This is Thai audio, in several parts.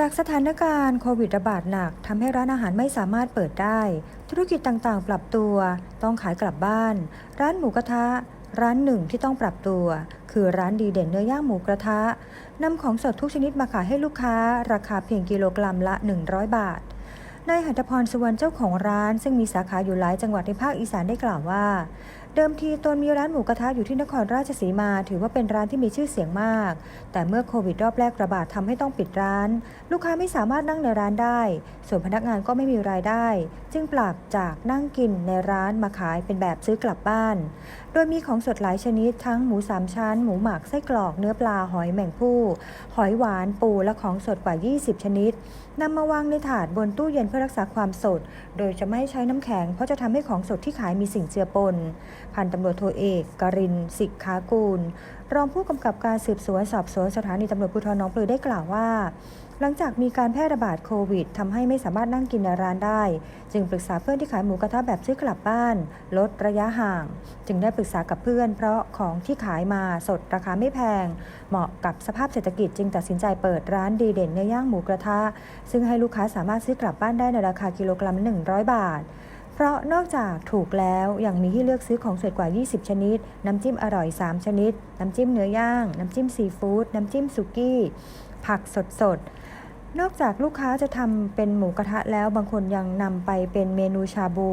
จากสถานการณ์โควิดระบาดหนักทำให้ร้านอาหารไม่สามารถเปิดได้ ธุรกิจต่างๆ ปรับตัว ต้องขายกลับบ้าน ร้านหมูกระทะ ร้านหนึ่งที่ต้องปรับตัว คือร้านดีเด่นเนื้อย่างหมูกระทะนำของสดทุกชนิดมาขายให้ลูกค้า ราคาเพียงกิโลกรัมละ 100 บาทนายหัตถพรสุวรรณเจ้าของร้าน ซึ่งมีสาขาอยู่หลายจังหวัดในภาคอีสานได้กล่าวว่า เดิมทีตนมีร้านหมูกระทะอยู่ที่นครราชสีมา ถือว่าเป็นร้านที่มีชื่อเสียงมาก แต่เมื่อโควิดรอบแรกระบาดทำให้ต้องปิดร้าน ลูกค้าไม่สามารถนั่งในร้านได้ ส่วนพนักงานก็ไม่มีรายได้ จึงปรับจากนั่งกินในร้านมาขายเป็นแบบซื้อกลับบ้าน โดยมีของสดหลายชนิดทั้งหมูสามชั้น หมูหมักไส้กรอกเนื้อปลาหอยแมงผู้หอยหวานปูและของสดกว่า 20 ชนิดนำมาวางในถาดบนตู้เย็นเพื่อรักษาความสด โดยจะไม่ใช้น้ำแข็งเพราะจะทำให้ของสดที่ขายมีสิ่งเจือปนพันตำรวจโทเอกกรินสิกขากูล รองผู้กำกับการสืบสวนสอบสวนสถานีตำรวจภูธรน้องปลือได้กล่าวว่า หลังจากมีการแพร่ระบาดโควิดทำให้ไม่สามารถนั่งกินในร้านได้ จึงปรึกษาเพื่อนที่ขายหมูกระทะแบบซื้อกลับบ้าน ลดระยะห่าง จึงได้ปรึกษากับเพื่อน เพราะของที่ขายมาสดราคาไม่แพง เหมาะกับสภาพเศรษฐกิจจึงตัดสินใจเปิดร้านดีเด่นเนื้อย่างหมูกระทะซึ่งให้ลูกค้าสามารถซื้อกลับบ้านได้ในราคากิโลกรัม 100 บาท เพราะนอกจากถูกแล้วยังมีให้เลือกซื้อของสดกว่า 20 ชนิด น้ำจิ้มอร่อย 3 ชนิด น้ำจิ้มเนื้อย่าง น้ำจิ้มซีฟู้ดน้ำจิ้มสุกี้ ผักสดสดนอกจากลูกค้าจะทำเป็นหมูกระทะแล้วบางคนยังนำไปเป็นเมนูชาบู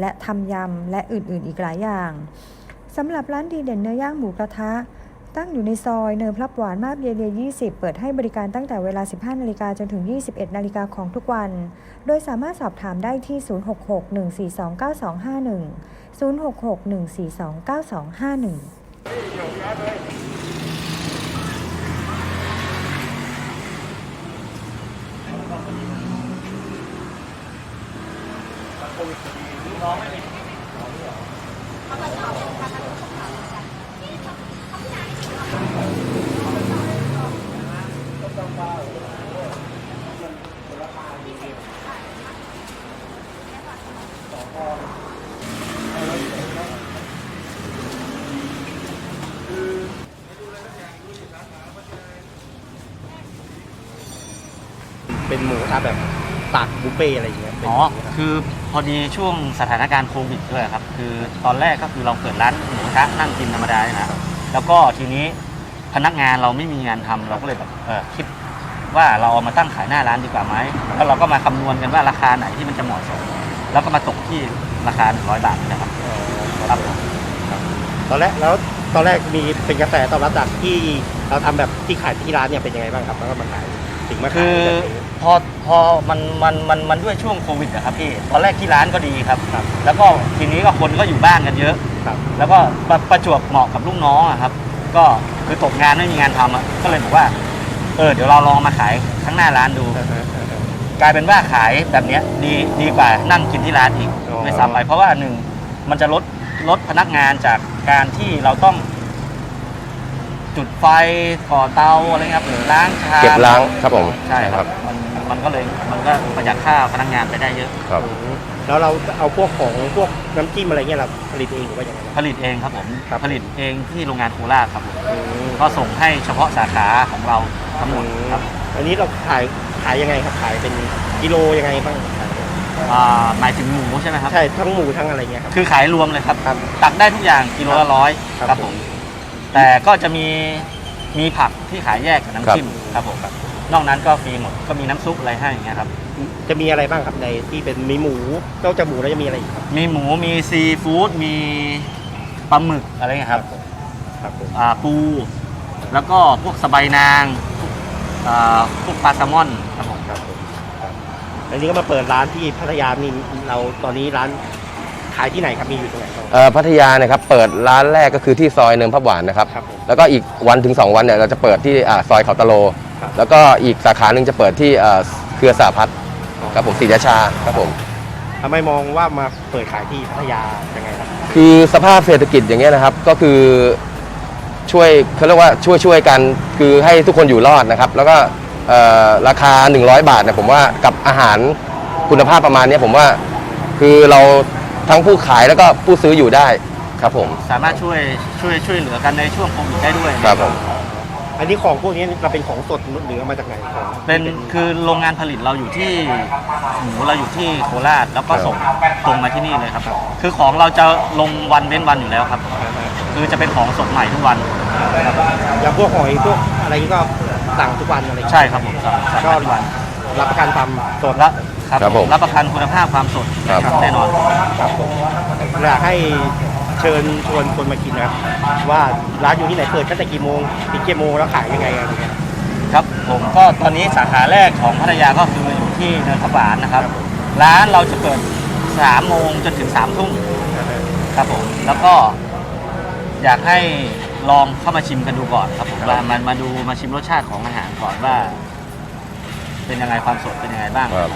และทำยำและอื่นๆอีกหลายอย่างสำหรับร้านดีเด่นเนื้อย่างหมูกระทะ ตั้งอยู่ในซอยเนินพลับหวานมาบเยเลีย20 เปิดให้บริการตั้งแต่เวลา 15 นาฬิกาจนถึง 21 นาฬิกาของทุกวัน โดยสามารถสอบถามได้ที่ 066-142-9251 066-142-9251 เป็นหมูทาแบบตักบุฟเฟ่ต์อะไรอย่างเงี้ยเป็นอ๋อย่างเงี้ยครับคือพอดีช่วงสถานการณ์โควิดด้วยครับ คือตอนแรกก็คือเราเปิดร้านหมูกระทะนั่งกินธรรมดาเนี่ยนะแล้วก็ทีนี้พนักงานเราไม่มีงานทำเราก็เลยแบบเออคิดว่าเราเอามาตั้งขายหน้าร้านดีกว่าไหมแล้วเราก็มาคำนวณกันว่าราคาไหนที่มันจะเหมาะสม แล้วก็มาตกที่ราคา 100 บาทนะครับอ๋อครับผมตอนแรกแล้วตอนแรกมีเป็นกระแสตอบรับจากที่เราทำแบบที่ขายที่ร้านเนี่ยเป็นยังไงบ้างครับแล้วก็มาขาย ถึงมาคืขายอแบบนี้ พอพอมันมันมันมันด้วยช่วงโควิดนะครับพี่ตอนแรกที่ร้านก็ดีครับ ครับ แล้วก็ทีนี้ก็คนก็อยู่บ้านกันเยอะ ครับ แล้วก็ประประจวบเหมาะกับลูกน้องอะครับ ก็คือตกงานไม่มีงานทำอะก็เลยบอกว่า เออเดี๋ยวเราลองมาขายข้างหน้าร้านดู กลายเป็นว่าขายแบบเนี้ยดีดีกว่านั่งกินที่ร้านอีกอ๋อ ไม่ซ้ำไปเพราะว่าหนึ่งมันจะลดลดพนักงานจากการที่เราต้อง จุดไฟก่อเตาอะไรเงี้ยครับหรือล้างชามเก็บล้างครับผมใช่ครับมันมันก็เลยมันก็ประหยัดค่าพนักงานไปได้เยอะ ครับ แล้วเราเอาพวกของพวกน้ำจิ้มอะไรเงี้ยเราผลิตเองหรือว่าอย่างไร ผลิตเองครับผมครับ ผลิตเองที่โรงงานโคราชครับผมอืมก็ส่งให้เฉพาะสาขาของเราทั้งหมดครับอันนี้เราขายขายยังไงครับขายเป็นกิโลยังไงบ้างขายอ่าหมายถึงหมูใช่ไหมครับ ใช่ทั้งหมูทั้งอะไรเงี้ยครับ คือขายรวมเลยครับ ครับตักได้ทุกอย่างกิโลละร้อยครับครับผม แต่ก็จะมีมีผักที่ขายแยกกับน้ำจิ้มครับผมนอกนั้นก็ฟรีหมดก็มีน้ำซุปอะไรให้อย่างเงี้ยครับ จะมีอะไรบ้างครับในที่เป็นมีหมูนอกจากหมูแล้วจะมีอะไรอีกครับ มีหมูมีซีฟู้ดมีปลาหมึกอะไรเงี้ยครับครับผมอ่าปู แล้วก็พวกสะใบายนางอ่าพวกปลาแซลมอนครับผมครับผมครับอันนี้ก็มาเปิดร้านที่พัทยานี่เราตอนนี้ร้านขายที่ไหนครับมีอยู่ตรงไหนบ้าง เอ่อพัทยาเนะครับเปิดร้านแรกก็คือที่ซอยเนินพระหวานนะครับ ครับผมแล้วก็อีกวันถึง 2 วันเนี่ยเราจะเปิดที่อ่าซอยเขาตะโล ครับ แล้วก็อีกสาขาหนึ่งจะเปิดที่เอ่อเครือสาพัฒน์ครับผมศรีราชาครับผม ทำไมมองว่ามาเปิดขายที่พัทยายังไงครับ คือสภาพเศรษฐกิจอย่างเงี้ยนะครับก็คือช่วยเขาเรียกว่าช่วยช่วยกันคือให้ทุกคนอยู่รอดนะครับ แล้วก็เอ่อราคา 100 บาทเนี่ยผมว่ากับอาหารคุณภาพประมาณเนี้ยผมว่าคือเรา ทั้งผู้ขายแล้วก็ผู้ซื้ออยู่ได้ครับผมสามารถช่วยช่วยช่วยเหลือกันในช่วงโควิดได้ด้วยครับผมทอันนี้ของพวกนี้เราเป็นของสดหรือเอามาจากไหนของเป็นคือโรงงานผลิตเราอยู่ที่หมูเราอยู่ที่โคราชแล้วก็ส่งตรงมาที่นี่เลยครับ คือของเราจะลงวันเว้นวันอยู่แล้วครับ คือจะเป็นของสดใหม่ทุกวันอย่างพวกหอยพวกอะไรนี้ก็สั่งทุกวันอะไรอย่างเงี้ยใช่ครับผมสั่งสั่งก็ทุกวันรับประกันความสดและ ครับครับผมรับประกันคุณภาพความสดครับ แน่นอนครับผมอยากให้เชิญชวนคนมากินนะครับว่าร้านอยู่ที่ไหนเปิดตั้งแต่กี่โมงปิดกี่โมงแล้วขายยังไงอะไรเงี้ย ครับผมก็ตอนนี้สาขาแรกของพัทยาก็คืออยู่ที่เนินพระบาทนะครับ ร้านเราจะเปิด3โมงจนถึง3ทุ่มครับผมแล้วก็อยากให้ลองเข้ามาชิมกันดูก่อนครับผมว่ามันมาดูมาชิมรสชาติของอาหารก่อนว่า เป็นยังไงความสดเป็นยังไงบ้าง ครับ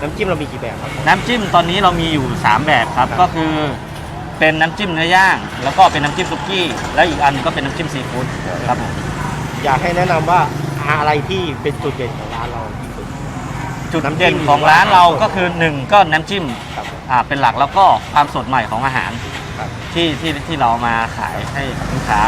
น้ำจิ้มเรามีกี่แบบครับ น้ำจิ้มตอนนี้เรามีอยู่ 3 แบบครับ ก็คือเป็นน้ำจิ้มเนื้อย่าง แล้วก็เป็นน้ำจิ้มซุกี้ แล้วอีกอันก็เป็นน้ำจิ้มซีฟู้ดครับผมอยากให้แนะนำว่าอะไรที่เป็นจุดเด่นของร้านเราที่สุด จุดน้ำจิ้มเด่นของร้านเราก็คือหนึ่งก็น้ำจิ้มครับ อ่าเป็นหลักแล้วก็ความสดใหม่ของอาหารครับ ที่ที่ที่เรามาขายให้กับลูกค้าครับ